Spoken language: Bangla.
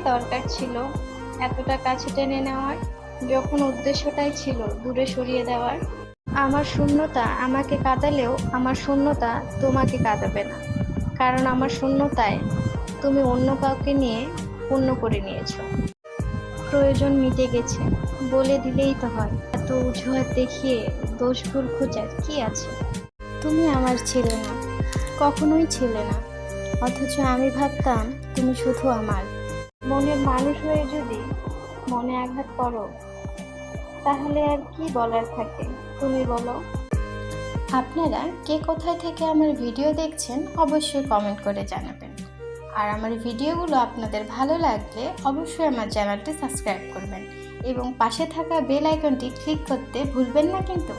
দরকার ছিল, এতটা কাছে টেনে নেওয়ার, যখন উদ্দেশ্যটাই ছিল দূরে সরিয়ে দেওয়ার। আমার শূন্যতা আমাকে কাঁদালেও আমার শূন্যতা তোমাকে কাঁদাবে না। কারণ আমার শূন্যতায় তুমি অন্য কাউকে নিয়ে পূর্ণ করে নিয়েছো। প্রয়োজন মিটে গেছে, বলে দিলেই তো হয়। এত অজুহাত দেখিয়ে দোষগুল খোঁজার কি আছে? তুমি আমার ছিলে না, কখনোই ছিলে না। অথচ আমি ভাবতাম তুমি শুধু আমার। মনের মানুষ হয়ে যদি মনে আঘাত করো, তাহলে আর কি বলার থাকে? তুমি বলো। আপনারা কে কোথায় থেকে আমার ভিডিও দেখছেন অবশ্যই কমেন্ট করে জানাবেন। আর আমার ভিডিওগুলো আপনাদের ভালো লাগলে অবশ্যই আমার চ্যানেলটি সাবস্ক্রাইব করবেন এবং পাশে থাকা বেল আইকনটি ক্লিক করতে ভুলবেন না কিন্তু।